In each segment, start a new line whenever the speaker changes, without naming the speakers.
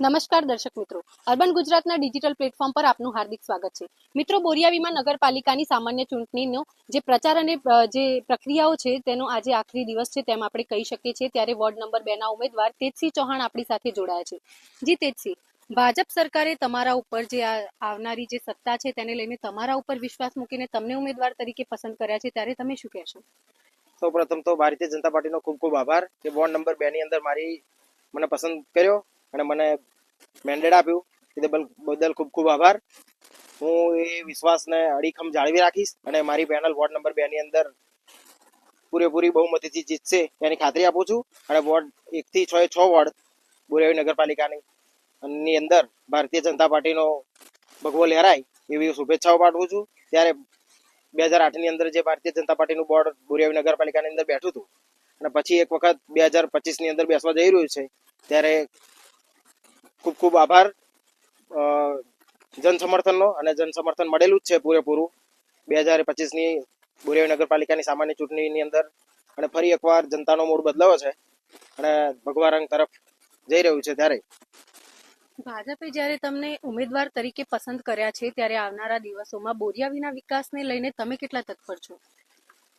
નમસ્કાર દર્શક મિત્રો. અર્બન ગુજરાતના ડિજિટલ પ્લેટફોર્મ પર આપનું હાર્દિક સ્વાગત છે. મિત્રો બોરિયાવીમાં નગરપાલિકાની સામાન્ય ચૂંટણીનો જે પ્રચાર અને જે પ્રક્રિયાઓ છે તેનો આજે આખરી દિવસ છે તેમ આપણે કહી શકીએ છીએ. ત્યારે વોર્ડ નંબર બેના ઉમેદવાર તેજસિંહ ચૌહાણ આપણી સાથે જોડાયા છે. જી તેજસિંહ, ભાજપ સરકારે તમારા ઉપર જે આવનારી જે સત્તા છે તેને લઈને તમારા ઉપર વિશ્વાસ મૂકીને તમને ઉમેદવાર તરીકે પસંદ કર્યા છે. ત્યારે તમે શું કહેશો?
સૌ પ્રથમ તો ભારતીય જનતા પાર્ટીનો ખૂબ ખૂબ આભાર કે વોર્ડ નંબર બે ની અંદર મારી મને પસંદ કર્યો. અને મને મેન્ડેટ આપ્યું. એ બદલ ખૂબ ખૂબ આભાર. હું એ વિશ્વાસને અડીખમ જાળવી રાખીશ અને મારી પેનલ વોર્ડ નંબર બેની અંદર પૂરેપૂરી બહુમતીથી જીતશે એની ખાતરી આપું છું. અને વોર્ડ એકથી છ એ છ વોર્ડ બોરેવી નગરપાલિકાની અંદર ભારતીય જનતા પાર્ટીનો ભગવો લહેરાય એવી શુભેચ્છાઓ પાઠવું છું. ત્યારે બે હજાર આઠની અંદર જે ભારતીય જનતા પાર્ટીનું બોર્ડ બોરિયાવી નગરપાલિકાની અંદર બેઠું હતું અને પછી એક વખત બે હજાર પચીસની અંદર બેસવા જઈ રહ્યું છે. ત્યારે ખૂબ ખૂબ આભાર. જન સમર્થનનો અને જન સમર્થન મળેલું જ છે પૂરેપૂરું. બે હજાર પચીસની બોરીવલી નગરપાલિકાની સામાન્ય ચૂંટણીની અંદર અને ફરી એકવાર જનતાનો મૂડ બદલાયો છે અને ભગવા રંગ તરફ જઈ રહ્યું છે ત્યારે.
ભાજપે જ્યારે તમને ઉમેદવાર તરીકે પસંદ કર્યા છે ત્યારે આવનારા દિવસોમાં બોરિયાવીના વિકાસને લઈને તમે કેટલા તત્પર છો?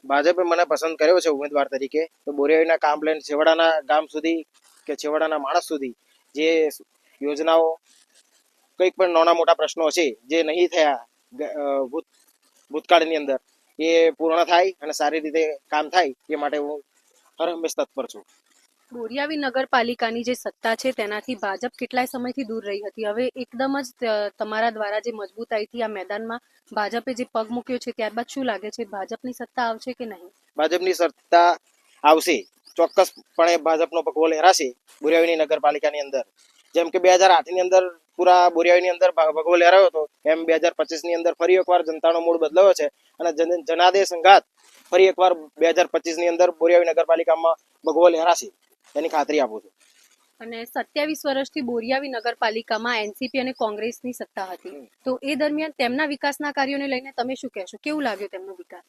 ભાજપે મને પસંદ કર્યો છે ઉમેદવાર તરીકે. તો બોરિયાવીના કામ લઈને છેવાડાના ગામ સુધી કે છેવાડાના માણસ સુધી જે યોજનાઓ કંઈક પણ નાના મોટા પ્રશ્નો છે જે નહીં થયા ભૂત ભૂતકાળની અંદર એ પૂર્ણ થાય અને સારી રીતે કામ થાય એ માટે હું હર હંમેશ તત્પર છું.
બોરિયાવી નગરપાલિકાની જે સત્તા છે તેનાથી ભાજપ કેટલાય સમયથી દૂર રહી હતી. હવે એકદમ જ તમારા દ્વારા જે મજબૂતાઈથી આ મેદાનમાં ભાજપે જે પગ મૂક્યો છે ત્યારબાદ શું લાગે છે ભાજપની સત્તા આવશે કે નહીં?
ભાજપની સત્તા આવશે. ચોક્કસપણે ભાજપનો ભગવો લહેરાશે બોરિયાવીની નગરપાલિકાની અંદર. જેમ કે બે હજાર આઠની અંદર પૂરા બોરિયાવીની અંદર ભગવો લહેરાયો હતો એમ બે હજાર પચીસની અંદર ફરી એકવાર જનતાનો મૂળ બદલાયો છે અને જન- જનાદેશ સંઘાત ફરી એકવાર બે હજાર પચીસની અંદર બોરિયાવી નગરપાલિકામાં ભગવો લહેરાશે એની ખાતરી આપું છું.
અને સત્યાવીસ વર્ષથી બોરિયાવી નગરપાલિકામાં એનસીપી અને કોંગ્રેસની સત્તા હતી. તો એ દરમિયાન તેમના વિકાસના કાર્યોને લઈને તમે શું કહેશો? કેવું લાગ્યું તેમનો વિકાસ?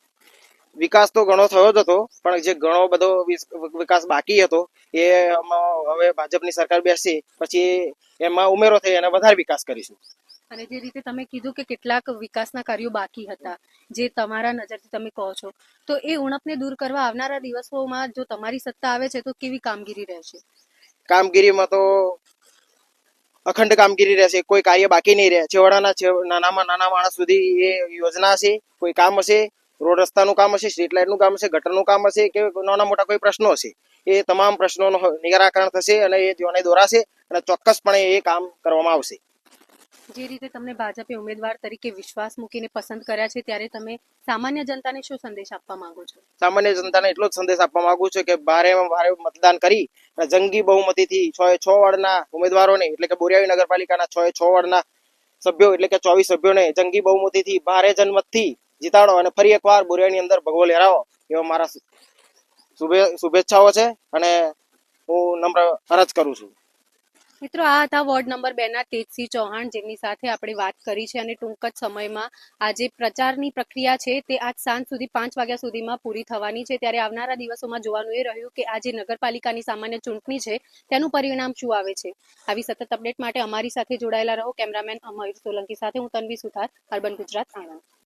વિકાસ તો ઘણો થયો જ હતો પણ જે ઘણો બધો વિકાસ બાકી હતો એ હવે ભાજપની સરકાર બેસશે પછી એમાં ઉમેરો થઈ અને વધારે વિકાસ કરીશું.
અને જે રીતે તમે કીધું કે કેટલાક વિકાસના કાર્યો બાકી હતા જે તમારા નજરથી તમે કહો છો તો એ ઉણપને દૂર કરવા આવનારા દિવસોમાં જો તમારી સત્તા આવે છે તો કેવી કામગીરી રહેશે?
કામગીરીમાં તો અખંડ કામગીરી રહેશે કોઈ કાર્ય બાકી નહીં રહે. છેવાડાના નાનામાં નાના માણસ સુધી એ યોજના હશે કોઈ કામ હશે રોડ રસ્તાનું કામ હશે સ્ટ્રીટ લાઇટનું કામ હશે ગટરનું કામ હશે કે નાના મોટા કોઈ પ્રશ્નો હશે એ તમામ પ્રશ્નોનું નિરાકરણ થશે અને એ જીવને દોરાશે અને ચોક્કસપણે એ કામ કરવામાં આવશે.
જે રીતે તમને ભાજપે ઉમેદવાર તરીકે વિશ્વાસ મૂકીને પસંદ કર્યા છે ત્યારે તમે સામાન્ય જનતાને શું સંદેશ આપવા માંગો છો?
સામાન્ય જનતાને એટલો જ સંદેશ આપવા માંગુ છું કે ભારેમાં ભારે મતદાન કરી અને જંગી બહુમતીથી છ એ છ વાર્ડના ઉમેદવારોને એટલે કે બોરિયાવી નગરપાલિકાના છ એ છ વાર્ડના સભ્યો એટલે કે ચોવીસ સભ્યોને જંગી બહુમતીથી ભારે જનમતથી જીતાડો અને ફરી એકવાર બોરિયાની અંદર ભગવો લહેરાવો એવા મારા શુભે- શુભેચ્છાઓ છે અને હું નમ્ર અરજ કરું છું.
મિત્રો, આ હતા વોર્ડ નંબર બે ના તેજસિંહ ચૌહાણ જેમની સાથે આપણે વાત કરી છે અને ટૂંક જ સમયમાં આ જે પ્રચારની પ્રક્રિયા છે તે આજ સાંજ સુધી પાંચ વાગ્યા સુધીમાં પૂરી થવાની છે. ત્યારે આવનારા દિવસોમાં જોવાનું એ રહ્યું કે આ જે નગરપાલિકાની સામાન્ય ચૂંટણી છે તેનું પરિણામ શું આવે છે? આવી સતત અપડેટ માટે અમારી સાથે જોડાયેલા રહો કેમેરામેન અમયુર સોલંકી સાથે, હું તન્વી સુથાર, અર્બન ગુજરાત, આણંદ.